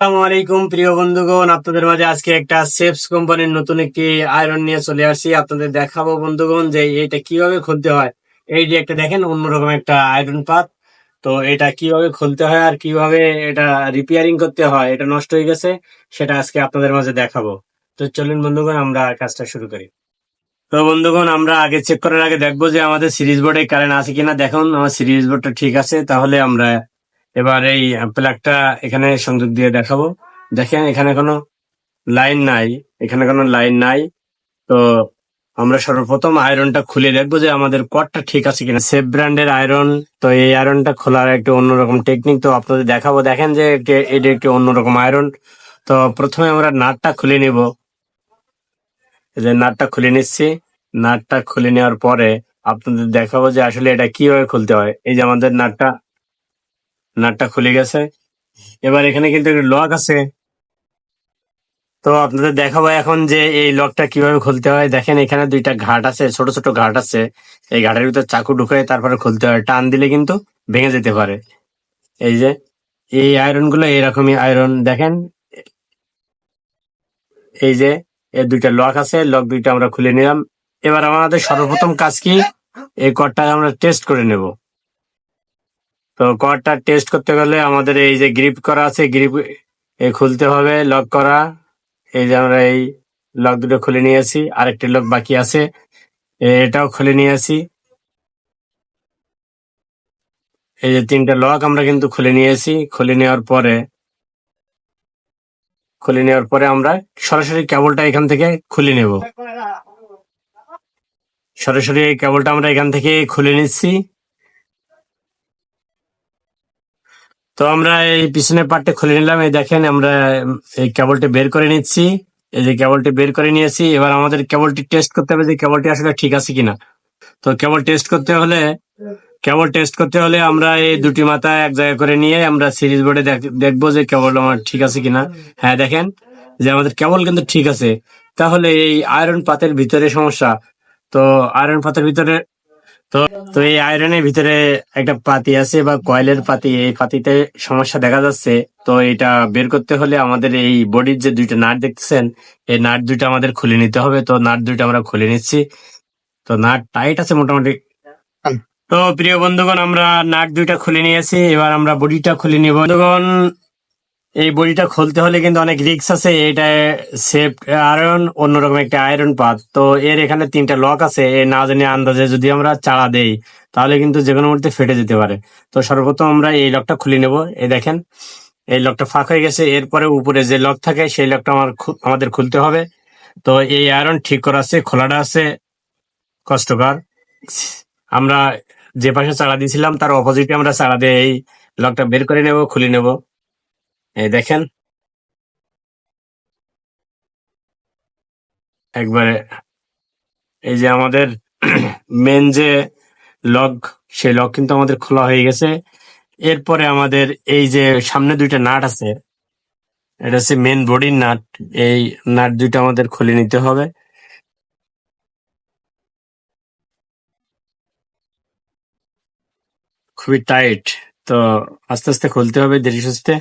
আসসালামু আলাইকুম প্রিয় বন্ধুগণ। আপনাদের মাঝে আজকে একটা সেফস কোম্পানির নতুন একটি আয়রন নিয়ে চলে আসছি। আপনাদের দেখাবো বন্ধুগণ যে এটা কীভাবে খুলতে হয়। এই যে একটা দেখেন, অন্যরকম একটা আয়রন পাত। তো এটা কীভাবে খুলতে হয় আর কীভাবে এটা রিপেয়ারিং করতে হয়, এটা নষ্ট হয়ে গেছে, সেটা আজকে আপনাদের মাঝে দেখাবো। তো চলুন বন্ধুগণ, আমরা কাজটা শুরু করি। তো বন্ধুগণ, আমরা আগে চেক করার আগে দেখব যে আমাদের সিরিজ বোর্ডে কারেন্ট আছে কিনা। দেখুন, আমার সিরিজ বোর্ডটা ঠিক আছে। তাহলে আমরা এবার এই প্লাগটা এখানে সংযোগ দিয়ে দেখাবো। দেখেন, এখানে কোনো লাইন নাই, এখানে কোনো লাইন নাই। তো আমরা সর্বপ্রথম আয়রনটা খুলে দেখব যে আমাদের কটটা ঠিক আছে কিনা। সেফ ব্র্যান্ডের আয়রন, তো এই আয়রনটা খোলার একটু অন্যরকম টেকনিক তো আপনাদের দেখাবো। দেখেন যে এটি- একটি অন্যরকম আয়রন। তো প্রথমে আমরা নাটটা খুলে নিব। যে নাটটা খুলে নিচ্ছি। নাটটা খুলে নেওয়ার পরে আপনাদের দেখাবো যে আসলে এটা কীভাবে খুলতে হয়। এই যে আমাদের নাটটা নাটটা খুলে গেছে। এবার এখানে কিন্তু একটা লক আছে। তো আপনাদের দেখাবো এখন যে এই লকটা কীভাবে খুলতে হয়। দেখেন এখানে দুইটা ঘাট আছে, ছোট ছোট ঘাট আছে। এই ঘাটের ভিতর চাকু ঢুকে তারপরে খুলতে হয়। টান দিলে কিন্তু ভেঙে যেতে পারে। এই যে, এই আয়রনগুলো এইরকমই আয়রন দেখেন, এই যে এর দুইটা লক আছে। লক দুইটা আমরা খুলে নিলাম। এবার আমাদের সর্বপ্রথম কাজ কি? এই কডটা আমরা টেস্ট করে নেব। তো কডটা টেস্ট করতে গেলে আমাদের এই যে গ্রিপ করা আছে গ্রিপ খুলতে হবে লক করা। এই যে আমরা এই লক দুটো খুলে নিয়েছি, আরেকটি লক বাকি আছে, এটাও খুলে নিয়েছি। এই যে তিনটা লক আমরা কিন্তু খুলে নিয়েছি, খুলে নেওয়ার পরে, খুলে নেওয়ার পরে আমরা সরাসরি কেবলটা এখান থেকে খুলে নেব। সরাসরি এই কেবলটা আমরা এখান থেকে খুলে নিচ্ছি। তো আমরা এই পিছনের পার্টটা খুলে নিলাম। এই দেখেন, আমরা এই কেবলটা বের করে নিচ্ছি। এই যে কেবলটি বের করে নিয়েছি, এবার আমাদের কেবলটি টেস্ট করতে হবে যে কেবলটি আসলে ঠিক আছে কিনা। তো কেবল টেস্ট করতে হলে, কেবল টেস্ট করতে হলে আমরা এই দুটি মাথা এক জায়গায় করে নিয়ে আমরা সিরিজ বোর্ডে দেখব যে কেবল আমার ঠিক আছে কিনা। হ্যাঁ দেখেন যে আমাদের কেবল কিন্তু ঠিক আছে। তাহলে এই আয়রন পাতের ভিতরে সমস্যা। তো আয়রন পাতের ভিতরে তো তো এই আয়রনের ভিতরে একটা পাতি আছে বা কয়েলের পাতি এই পাতিতে সমস্যা দেখা যাচ্ছে। তো এটা বের করতে হলে আমাদের এই বডির যে দুইটা নাট দেখতেছেন এই নাট দুইটা আমাদের খুলে নিতে হবে। তো নাট দুইটা আমরা খুলে নিচ্ছি। তো নাট টাইট আছে মোটামুটি। তো প্রিয় বন্ধুগণ আমরা নাট দুইটা খুলে নিয়েছি। এবার আমরা বডিটা খুলে নিব। বন্ধুগণ এই বডিটা খুলতে হলে কিন্তু অনেক রিক্স আছে, এটা সেফ আয়রন অন্যরকম একটা আয়রন পাত। তো এর এখানে তিনটা লক আছে, এ না জানি আন্দাজে যদি আমরা চাড়া দেই, তাহলে কিন্তু যে কোনো মুহূর্তে ফেটে যেতে পারে। তো সর্বপ্রথম আমরা এই লকটা খুলে নেব, এই দেখেন, এই লকটা ফাঁক হয়ে গেছে, এরপরে উপরে যে লক থাকে, সেই লকটা আমার আমাদের খুলতে হবে। তো এই আয়রন ঠিক করা আছে, খোলাটা আছে, কষ্টকর। আমরা যে পাশে চাড়া দিয়েছিলাম, তার অপোজিটে আমরা চাড়া দিয়ে এই লকটা বের করে নেব, খুলে নেব। এই দেখেন। একবারে এই যে আমাদের মেন যে লক সেই লক কিন্তু আমাদের খোলা হয়ে গেছে। এরপরে আমাদের এই যে সামনে দুইটা নাট আছে, এটা হচ্ছে মেন বডির নাট। এই নাট দুইটা আমাদের খুলে নিতে হবে। খুবই টাইট তো আস্তে আস্তে খুলতে হবে ধীরে সুস্থে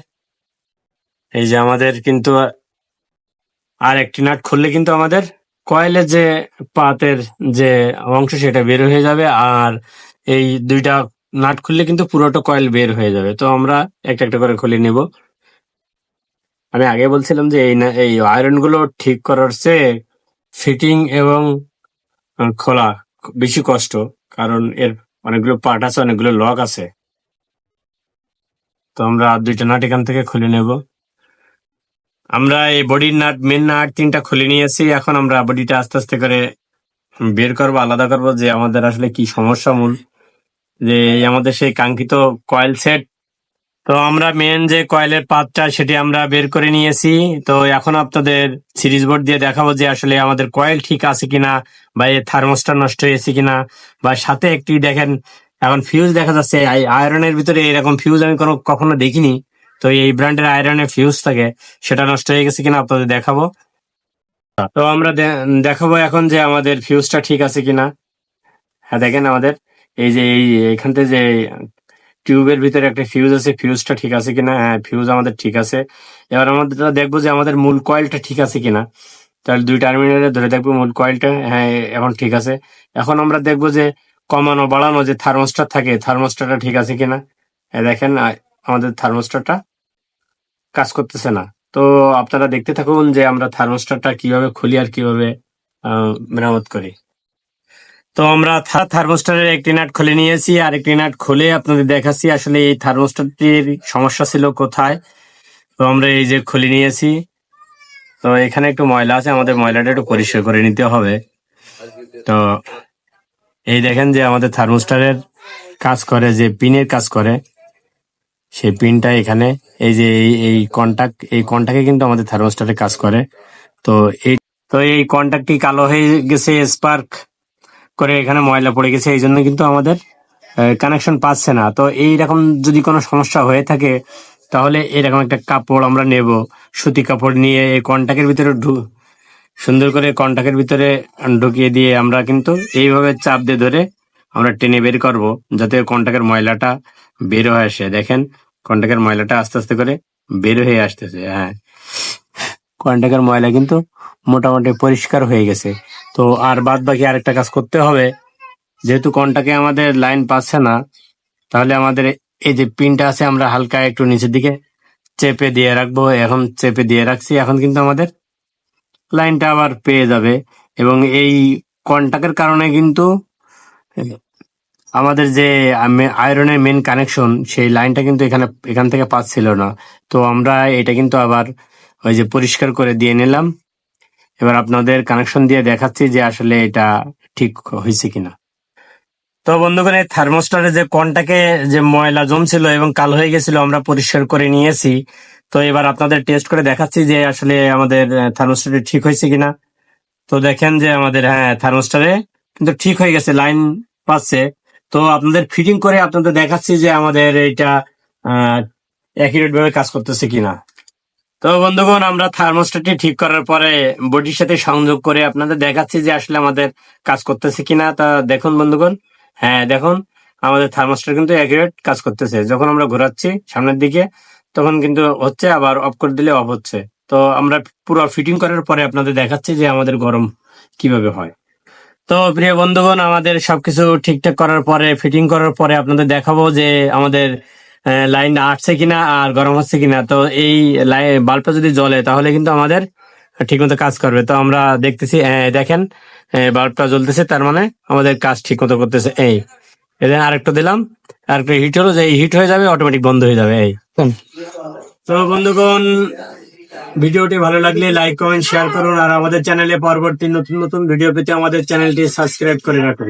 এই যে আমাদের কিন্তু, আর একটি নাট খুললে কিন্তু আমাদের কয়েলের যে পাতের যে অংশ সেটা বের হয়ে যাবে, আর এই দুইটা নাট খুললে কিন্তু পুরোটা কয়েল বের হয়ে যাবে। তো আমরা একটা একটা করে খুলে নিব। আমি আগে বলছিলাম যে এই না- এই আয়রনগুলো ঠিক করার চেয়ে ফিটিং এবং খোলা বেশি কষ্ট, কারণ এর অনেকগুলো পার্ট আছে, অনেকগুলো লক আছে। তো আমরা দুইটা নাট এখান থেকে খুলে নেব। আমরা এই বডির নাট মেন নাট তিনটা খুলে নিয়েছি। এখন আমরা বডিটা আস্তে আস্তে করে বের করব, আলাদা করব যে আমাদের আসলে কি সমস্যা মূল। যে আমাদের সেই কাঙ্ক্ষিত কয়েল সেট তো আমরা মেন যে কয়েলের পাতটা সেটি আমরা বের করে নিয়েছি। তো এখন আপনাদের সিরিজ বোর্ড দিয়ে দেখাবো যে আসলে আমাদের কয়েল ঠিক আছে কিনা বা এই থার্মোস্টার নষ্ট হয়েছে কিনা। বা সাথে একটি দেখেন, এখন ফিউজ দেখা যাচ্ছে আয়রনের ভিতরে এরকম ফিউজ আমি কোনো কখনো দেখিনি। তো এই ব্র্যান্ডের আয়রনের ফিউজ থাকে, সেটা নষ্ট হয়ে গেছে কিনা আপনাদের দেখাবো। তো আমরা দেখাবো এখন যে আমাদের ফিউজটা ঠিক আছে কিনা। হ্যাঁ দেখেন আমাদের, এই যে এই, এখান থেকে যে টিউবের ভিতরে একটা ফিউজ আছে ফিউজটা ঠিক আছে কিনা? হ্যাঁ ফিউজ আমাদের ঠিক আছে। এবার আমাদের দেখব যে আমাদের মূল কয়েলটা ঠিক আছে কিনা। তাহলে দুই টার্মিনালে ধরে দেখব মূল কয়েলটা হ্যাঁ এখন ঠিক আছে। এখন আমরা দেখব যে কমানো, বাড়ানো যে থার্মোস্টার থাকে থার্মোস্টারটা ঠিক আছে কিনা। দেখেন আমাদের থার্মোস্টারটা কাজ করতেছে না। তো আপনারা দেখতে থাকুন যে আমরা থার্মোস্টারটা কীভাবে খুলি আর কীভাবে মেরামত করি। তো আমরা থার্মোস্টারের একটি নাট খুলে নিয়েছি। আর একটি নাট খুলে আপনাদের দেখাচ্ছি আসলে এই থার্মোস্টারটির সমস্যা ছিল কোথায়। তো আমরা এই যে খুলে নিয়েছি। তো এখানে একটু ময়লা আছে, আমাদের ময়লাটা একটু পরিষ্কার করে নিতে হবে। তো এই দেখেন যে আমাদের থার্মোস্টারের কাজ করে, যে পিনের কাজ করে। সেই পিনটা এখানে, এই যে এই এই কন্টাক্ট এই কন্টাক্টে কিন্তু আমাদের থার্মোস্টারে কাজ করে। তো এই তো এই কন্টাক্টটি কালো হয়ে গেছে স্পার্ক করে এখানে ময়লা পড়ে গেছে, এই জন্য কিন্তু আমাদের কানেকশন পাচ্ছে না। তো এইরকম যদি কোনো সমস্যা হয়ে থাকে, তাহলে এরকম একটা কাপড় আমরা নেব। সুতি কাপড় নিয়ে এই কন্টাক্টের ভিতরে ঢু- সুন্দর করে কন্টাক্টের ভিতরে ঢুকিয়ে দিয়ে আমরা কিন্তু এইভাবে চাপ দিয়ে ধরে আমরা টেনে বের করব, যাতে কন্টাক্টের ময়লাটা বের হয়ে আসে। দেখেন কন্টাক্টের ময়লাটা আস্তে আস্তে করে বের হয়ে আসতেছে হ্যাঁ। কন্টাকের ময়লা কিন্তু মোটামুটি পরিষ্কার হয়ে গেছে। তো আর বাদ বাকি আরেকটা কাজ করতে হবে। যেহেতু কন্টাকে আমাদের লাইন পাচ্ছে না, তাহলে আমাদের এই যে পিনটা আছে আমরা হালকা একটু নিচের দিকে চেপে দিয়ে রাখব। এখন চেপে দিয়ে রাখছি, এখন কিন্তু আমাদের লাইনটা আবার পেয়ে যাবে। এবং এই কন্টাক্টের কারণে কিন্তু আমাদের যে আয়রনের মেন কানেকশন সেই লাইনটা কিন্তু এখানে, এখান থেকে পাচ্ছিল না। তো আমরা এটা কিন্তু আবার ওই যে পরিষ্কার করে দিয়ে নিলাম। এবার আপনাদের কানেকশন দিয়ে দেখাচ্ছি যে আসলে এটা ঠিক হয়েছে কিনা। তো বন্ধুগণ, এই থার্মোস্টারে যে কনটাকে যে ময়লা জমছিল এবং কাল হয়ে গেছিল, আমরা পরিষ্কার করে নিয়েছি। তো এবার আপনাদের টেস্ট করে দেখাচ্ছি যে আসলে আমাদের থার্মোস্টারে ঠিক হয়েছে কিনা। তো দেখেন যে আমাদের হ্যাঁ থার্মোস্টারে কিন্তু ঠিক হয়ে গেছে লাইন পাচ্ছে। তো আপনাদের ফিটিং করে আপনাদের দেখাচ্ছি যে আমাদের এটা অ্যাকিউরেট ভাবে কাজ করতেছে কিনা। তো বন্ধুগণ, আমরা থার্মোস্টারটি ঠিক করার পরে বডির সাথে সংযোগ করে আপনাদের দেখাচ্ছি যে আসলে আমাদের কাজ করতেছে কিনা। তা দেখুন বন্ধুগণ। হ্যাঁ দেখুন, আমাদের থার্মোস্টার কিন্তু অ্যাকুরেট কাজ করতেছে। যখন আমরা ঘোরাচ্ছি সামনের দিকে, তখন কিন্তু হচ্ছে, আবার অফ করে দিলে অফ হচ্ছে। তো আমরা পুরো ফিটিং করার পরে আপনাদের দেখাচ্ছি যে আমাদের গরম কীভাবে হয়। তো প্রিয় বন্ধুগণ, আমাদের সবকিছু ঠিকঠাক করার পরে ফিটিং করার পরে আপনাদের দেখাবো যে আমাদের লাইন আসছে কিনা আর গরম হচ্ছে কিনা। তো এই লাইন বাল্বটা যদি জ্বলে, তাহলে কিন্তু আমাদের ঠিকমতো কাজ করবে। তো আমরা দেখতেছি দেখেন বাল্বটা জ্বলতেছে, তার মানে আমাদের কাজ ঠিক মতো করতেছে। এই এদের আরেকটা দিলাম, আরেকটা হিট হলো, যে হিট হয়ে যাবে অটোমেটিক বন্ধ হয়ে যাবে, এই। তো বন্ধুগণ ভিডিওটি ভালো লাগলে লাইক কমেন্ট শেয়ার করুন আর আমাদের চ্যানেলে পরবর্তী নতুন নতুন ভিডিও পেতে আমাদের চ্যানেলটি সাবস্ক্রাইব করে রাখুন।